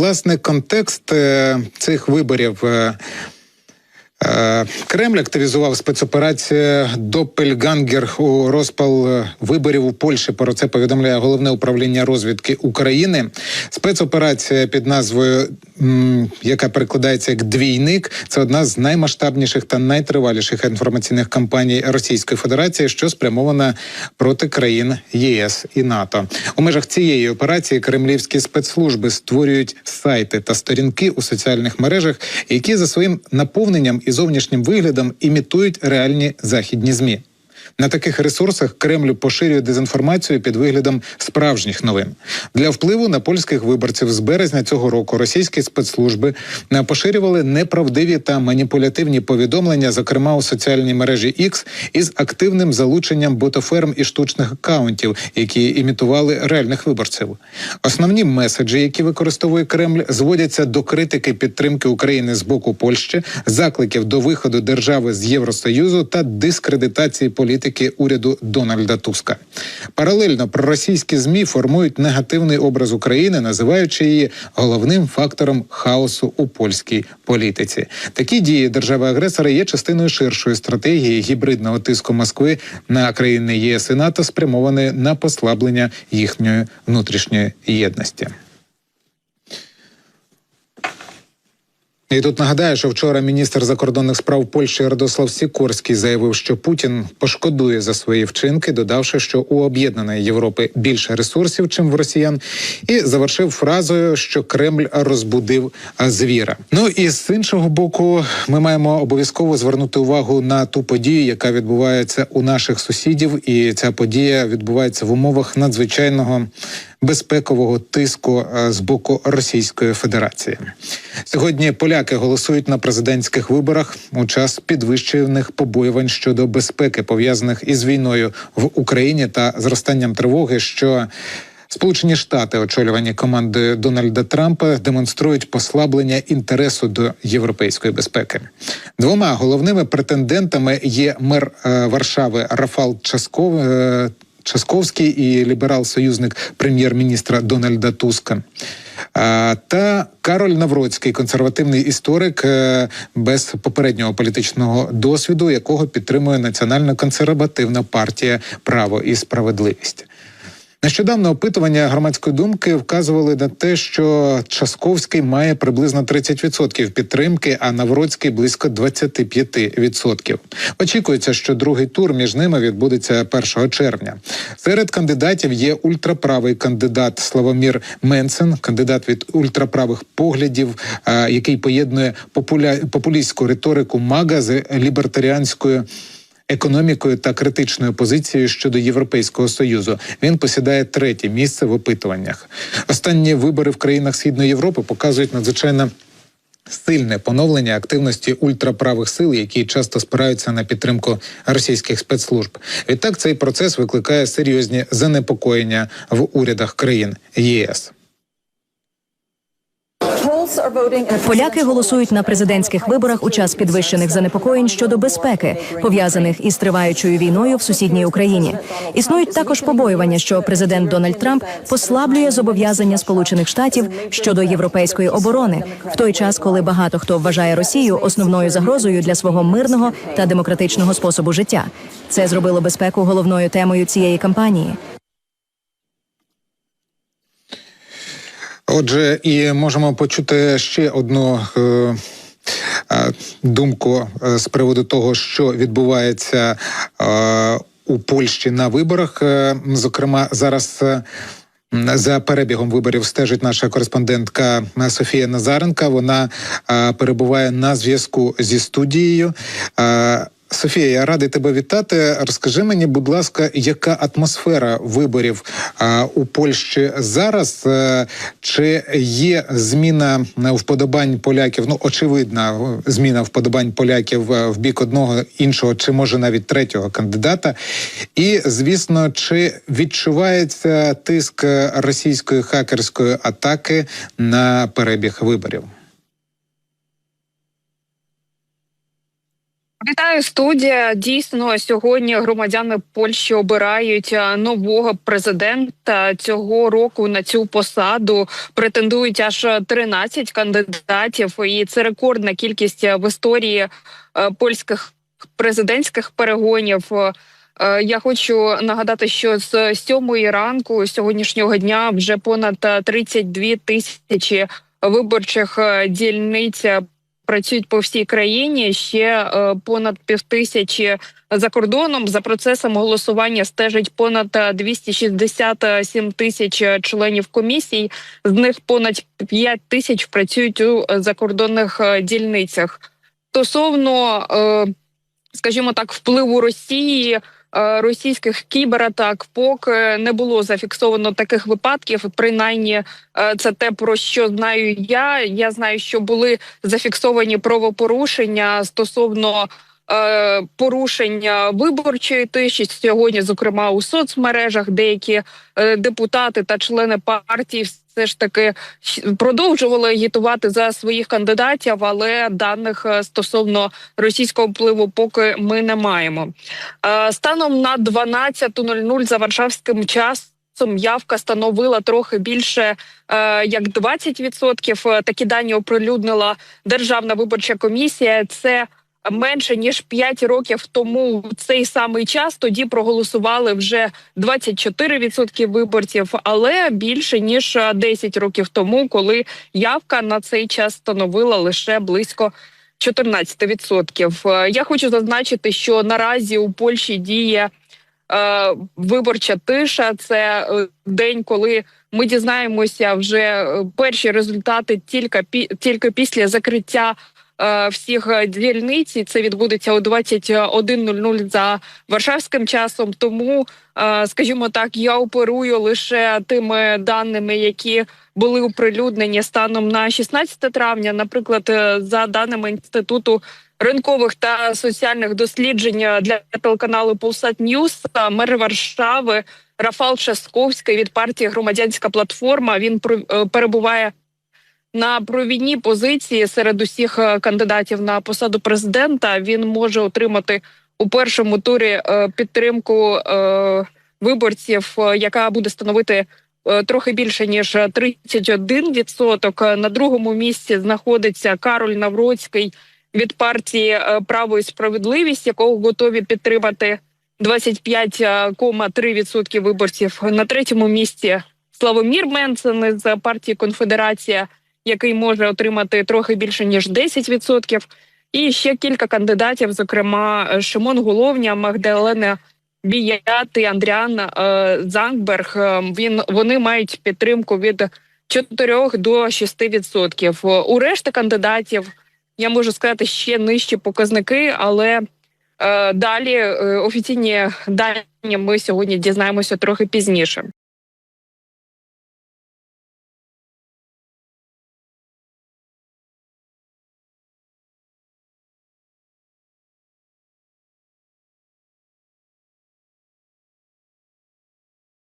власне контекст е, цих виборів. Е, Кремль активізував спецоперацію Допельгангер у розпал е, виборів у Польщі. Про це повідомляє головне управління розвідки України. Спецоперація під назвою, яка перекладається як двійник, це одна з наймасштабніших та найтриваліших інформаційних кампаній Російської Федерації, що спрямована проти країн ЄС і НАТО. У межах цієї операції кремлівські спецслужби створюють сайти та сторінки у соціальних мережах, які за своїм наповненням і зовнішнім виглядом імітують реальні західні змі. На таких ресурсах Кремль поширює дезінформацію під виглядом справжніх новин для впливу на польських виборців з березня цього року. Російські спецслужби поширювали неправдиві та маніпулятивні повідомлення, зокрема у соціальній мережі X, із активним залученням ботоферм і штучних акаунтів, які імітували реальних виборців. Основні меседжі, які використовує Кремль, зводяться до критики підтримки України з боку Польщі, закликів до виходу держави з Євросоюзу та дискредитації політики уряду Дональда Туска. Паралельно проросійські змі формують негативний образ України, називаючи її головним фактором хаосу у польській політиці. Такі дії держави-агресора є частиною ширшої стратегії гібридного тиску Москви на країни ЄС і НАТО, спрямованої на послаблення їхньої внутрішньої єдності. І тут нагадаю, що вчора міністр закордонних справ Польщі Радослав Сікорський заявив, що Путін пошкодує за свої вчинки, додавши, що у об'єднаної Європи більше ресурсів, чим в росіян, і завершив фразою, що Кремль розбудив звіра. Ну і з іншого боку, ми маємо обов'язково звернути увагу на ту подію, яка відбувається у наших сусідів, і ця подія відбувається в умовах надзвичайного безпекового тиску е, з боку Російської Федерації. Сьогодні поляки голосують на президентських виборах у час підвищених побоювань щодо безпеки, пов'язаних із війною в Україні та зростанням тривоги, що Сполучені Штати, очолювані командою Дональда Трампа, демонструють послаблення інтересу до європейської безпеки. Двома головними претендентами є мер е, Варшави Рафал Часков. Часковський і ліберал-союзник прем'єр-міністра Дональда Туска. Та Кароль Навроцький, консервативний історик е, без попереднього політичного досвіду, якого підтримує національна консервативна партія Право і справедливість. Нещодавно опитування громадської думки вказували на те, що Часковський має приблизно 30% підтримки, а Навроцький близько 25%. Очікується, що другий тур між ними відбудеться 1 червня. Серед кандидатів є ультраправий кандидат Славомір Менсен, кандидат від ультраправих поглядів, який поєднує популя... популістську риторику мага з лібертаріанською економікою та критичною позицією щодо Європейського союзу. Він посідає третє місце в опитуваннях. Останні вибори в країнах Східної Європи показують надзвичайно. Сильне поновлення активності ультраправих сил, які часто спираються на підтримку російських спецслужб. Відтак цей процес викликає серйозні занепокоєння в урядах країн ЄС. Поляки голосують на президентських виборах у час підвищених занепокоєнь щодо безпеки, пов'язаних із триваючою війною в сусідній Україні. Існують також побоювання, що президент Дональд Трамп послаблює зобов'язання Сполучених Штатів щодо європейської оборони, в той час, коли багато хто вважає Росію основною загрозою для свого мирного та демократичного способу життя. Це зробило безпеку головною темою цієї кампанії. Отже, і можемо почути ще одну. Е, е, Думку е, з приводу того, що відбувається е, у Польщі на виборах. Зокрема, зараз за перебігом виборів стежить наша кореспондентка Софія Назаренка. Вона перебуває на зв'язку зі студією. Е, Софія, я радий тебе вітати. Розкажи мені, будь ласка, яка атмосфера виборів у Польщі зараз? Е, Чи є зміна вподобань поляків? Ну, очевидна зміна вподобань поляків е, в бік одного іншого, чи може навіть третього кандидата? І звісно, чи відчувається тиск російської хакерської атаки на перебіг виборів? Вітаю студія. Дійсно, сьогодні громадяни Польщі обирають е, нового президента цього року. На цю посаду претендують аж 13 кандидатів, і це рекордна кількість в історії е, польських президентських перегонів. Е, Я хочу нагадати, що з сьомої ранку сьогоднішнього дня вже понад е, 32 тисячі виборчих е, дільниць працюють по всій країні. Ще е, понад півтисячі за кордоном. За процесом голосування стежить понад е, 267 тисяч е, членів комісій. З них понад 5 тисяч працюють у е, закордонних е, дільницях. Стосовно, е, скажімо так, впливу Росії. е, Російських кібератак поки не було зафіксовано таких випадків. Принаймні, е, це те про що знаю я. Я знаю, що були зафіксовані правопорушення стосовно е, порушення виборчої тиші сьогодні, зокрема у соцмережах, деякі е, депутати та члени партії все ж таки продовжували агітувати за своїх кандидатів, але даних е, стосовно російського впливу поки ми не маємо. Е, станом на 12.00 за варшавським часом явка становила трохи більше е, як 20%. Е, Такі дані оприлюднила Державна виборча комісія. Це менше ніж 5 років тому в цей самий час тоді проголосували вже 24% виборців, але більше ніж е, 10 років тому, коли явка на цей час становила лише близько 14%. Е, Я хочу зазначити, що наразі у Польщі діє е, виборча тиша. Це е, день, коли ми дізнаємося вже е, перші результати тільки тільки після закриття. Е, Всіх е, дільниць І це відбудеться о 21.00 за варшавським часом. Тому, е, скажімо так, я оперую лише тими даними, які були оприлюднені станом на 16 травня. Наприклад, за даними інституту ринкових та соціальних досліджень для телеканалу Полсат Ньюс, мер Варшави Рафал Часковський від партії Громадянська платформа він перебуває на провідній позиції серед усіх е, кандидатів на посаду президента. Він може отримати у першому турі е, підтримку е, виборців, яка буде становити трохи більше ніж 31%. На другому місці знаходиться Кароль Навроцький від партії Право і справедливість, якого готові підтримати 25,3% виборців. На третьому місці Славомір Менцен з партії Конфедерація, який може отримати трохи більше ніж 10%. І ще кілька кандидатів, зокрема Шимон Головня, Магдалена Біяти, Андріан е, Зангберг. Е, Він вони мають підтримку від 4 до 6%. У решти кандидатів я можу сказати ще нижчі показники, але е, далі е, офіційні дані ми сьогодні дізнаємося трохи пізніше.